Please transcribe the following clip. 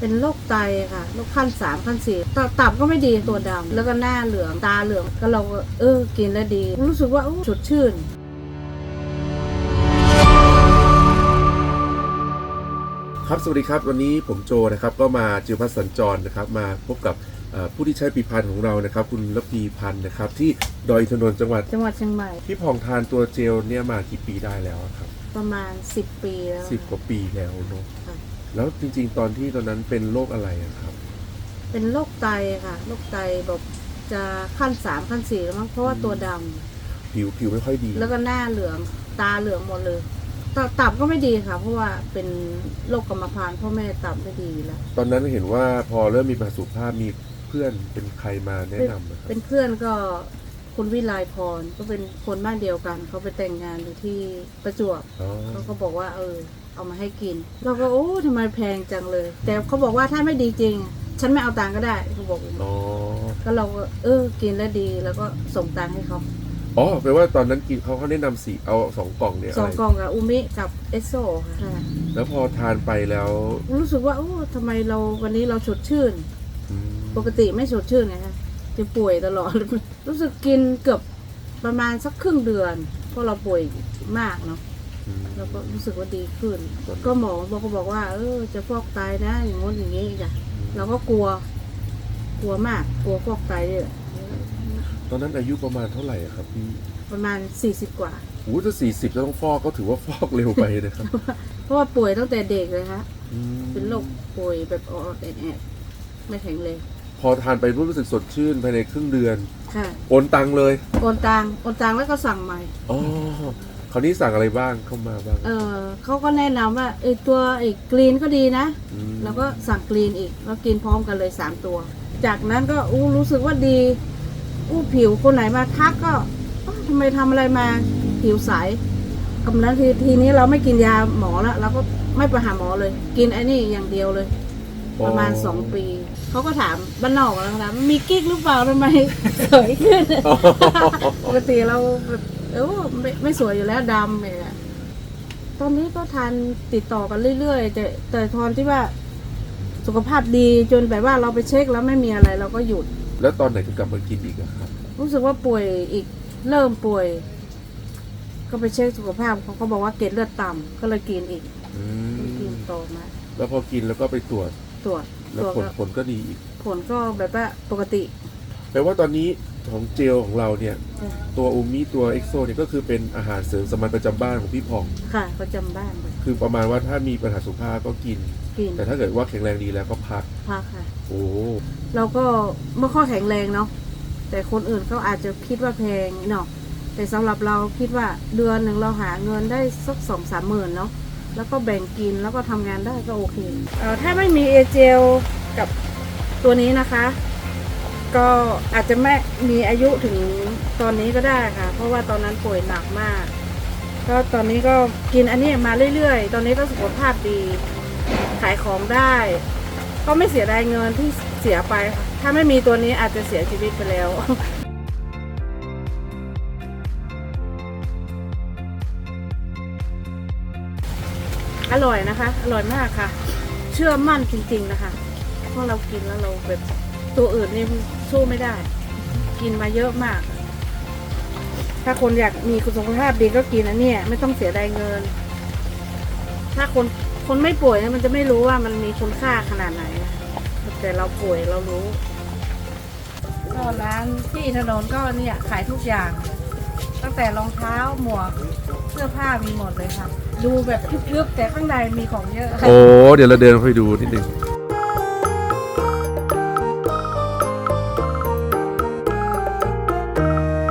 เป็นโรคไตค่ะโรคขั้นสามขั้นสี่ตตับก็ไม่ดีตัวดำแล้วก็หน้าเหลืองตาเหลืองก็เราก็เออกินแล้วดี รู้สึกว่าอู้สดชื่นครับสวัสดีครับวันนี้ผมโจนะครับก็มาจิวพัฒน์สัญจรนะครับมาพบกับเอ่อผู้ที่ใช้ผลิตภัณฑ์ของเรานะครับ คุณระพีพันธ์นะครับ ที่ดอยอินทนนท์จังหวัดจังหวัดเชียงใหม่พี่พองทานตัวเจลเนี่ยมากี่ปีได้แล้วอะครับ ประมาณ 10 ปีแล้วสิบกว่าปีแล้วเนอะค่ะ แล้วจริง ๆ ตอนที่ตอนนั้นเป็นโรคอะไรอะครับ เป็นโรคไตค่ะโรคไตแบบจะขั้นสามขั้นสี่แล้วมั้งเพราะว่าตัวดำผิวผิวไม่ค่อยดีแล้วก็หน้าเหลืองตาเหลืองหมดเลยตตับก็ไม่ดีค่ะ เพราะว่าเป็นโรคกรรมพันธุ์พ่อแม่ตับไม่ดีแล้ว ตอนนั้นเห็นว่าพอเริ่มมีปัญหาสุขภาพมีเพื่อนเป็นใครมาแนะนำนะครับเป็นเพื่อนก็คุณวิไลพรก็เป็นคนบ้านเดียวกัน เขาไปแต่งงานอยู่ที่ประจวบอ๋อเขาก็บอกว่าเออ เอามาให้กิน เราก็โอ้ทำไมแพงจังเลย แต่เขาบอกว่าถ้าไม่ดีจริง ฉันไม่เอาตังค์ก็ได้เขาบอกอย่างนี้อ๋อก็เราก็เออกินแล้วดีแล้วก็ส่งตังค์ให้เขาอ๋อแปลว่าตอนนั้นกินเขาเขาแนะนำสีเอาสองกล่องเนี่ยสอะองไรกล่องกับอูมิกับเอสโซค่ะ แล้วพอทานไปแล้วรู้สึกว่าโอ้ทำไมเราวันนี้เราสดชื่น อืมปกติไม่สดชื่นไงคะจะป่วยตลอด รู้สึกกินเกือบประมาณสักครึ่งเดือน เพราะเราป่วยมากเนาะอืม แล้วก็รู้สึกว่าดีขึ้นครับก็หมอบอกก็บอกว่า เออ จะฟอกไตนะอย่างงู้นอย่างนี้จ้ะเราก็กลัว กลัวมาก กลัวฟอกไตเลยตอนนั้นอายุประมาณเท่าไหร่อะครับพี่ประมาณสี่สิบกว่าโอ้ถ้าสี่สิบจะต้องฟอกก็ถือว่าฟอกเร็วไปนะครับ เพราะว่าป่วยตั้งแต่เด็กเลยคะอืมเป็นโรคป่วยแบบออดแอดแอดไม่แข็งแรงพอทานไปรู้สึกสดชื่นภายในครึ่งเดือนค่ะโอนตังเลย โอนตังโอนตังแล้วก็สั่งใหม่อ๋อ คราวนี้สั่งอะไรบ้างเข้ามาบ้างเออเขาก็แนะนำว่าไอตัวไอกรีนก็ดีนะมแล้วก็สั่งกรีนอีกแล้วกินพร้อมกันเลยสามตัว จากนั้นก็อู้รู้สึกว่าดี อู้ผิวคนไหนมาทักก็อ้าวทำไมทำอะไรมาผิวใสกำนั้นทีทีนี้เราไม่กินยาหมอแล้วเราก็ไม่ไปหาหมอเลย กินไอ้นี่อย่างเดียวเลย ประมาณสองปีเขาก็ถามบ้านนอกแล้วถามมีกิ๊กหรือเปล่าทำไม สวยขึ้นอ๋อปกติเราแบบ เออไม่ไม่สวยอยู่แล้วดำเนี่ยตอนนี้ก็ทานติดต่อกันเรื่อยๆแต่แต่ตอนที่ว่าสุขภาพดีจนแบบว่าเราไปเช็คแล้วไม่มีอะไรเราก็หยุด แล้วตอนไหนถึงกลับมากินอีกอะครับ รู้สึกว่าป่วยอีกเริ่มป่วย ก็ไปเช็คสุขภาพเขาก็บอกว่าเกล็ดเลือดต่ำก็เลยกินอีกอืกินมต่อมาแล้วพอกินแล้วก็ไปตรวจตรวจแล้วตรวจผลก็ผลก็ดีอีก ผลก็แบบว่าปกติ แปลว่าตอนนี้ ของเจลของเราเนี่ย ตัวอูมิตัวเอ็กโซเนี่ยก็คือเป็นอาหารเสริมสามัญประจำบ้านของพี่พอง ค่ะประจำบ้านเลยคือประมาณว่าถ้ามีปัญหาสุขภาพก็กิน กินแต่ถ้าเกิดว่าแข็งแรงดีแล้วก็พัก พักค่ะ โอ้เราก็ไม่ค่อยแข็งแรงเนาะแต่คนอื่นเขาอาจจะคิดว่าแพงเนาะแต่สำหรับเราคิดว่าเดือนหนึ่งเราหาเงินได้สักสองสามหมื่นเนาะแล้วก็แบ่งกินแล้วก็ทำงานได้ก็โอเคเออถ้าไม่มีเอเจลกับตัวนี้นะคะ ก็อาจจะไม่มีอายุถึงตอนนี้ก็ได้ค่ะ เพราะว่าตอนนั้นป่วยหนักมาก ก็ตอนนี้ก็กินอันนี้มาเรื่อยๆ ตอนนี้ก็สุขภาพดี ขายของได้ ก็ไม่เสียดายเงินที่เสียไปค่ะถ้าไม่มีตัวนี้อาจจะเสียชีวิตไปแล้วอร่อยนะคะ อร่อยมากค่ะ เชื่อมั่นจริง ๆ นะคะเพราะเรากินแล้วเราแบบ ตัวอื่นนี่สู้ไม่ได้ กินมาเยอะมาก ถ้าคนอยากมีคุณสุขภาพดีก็กินอันเนี้ยไม่ต้องเสียดายเงิน ถ้าคนคนไม่ป่วยเนี่ยมันจะไม่รู้ว่ามันมีคุณค่าขนาดไหน แต่เราป่วยเรารู้ก็ร้านที่ถนนก็เนี่ยขายทุกอย่าง ตั้งแต่รองเท้าหมวกเสื้อผ้ามีหมดเลยค่ะ ดูแบบทึบๆแต่ข้างในมีของเยอะค่ะ โอ้ เดี๋ยวเราเดินไปดูนิดนึง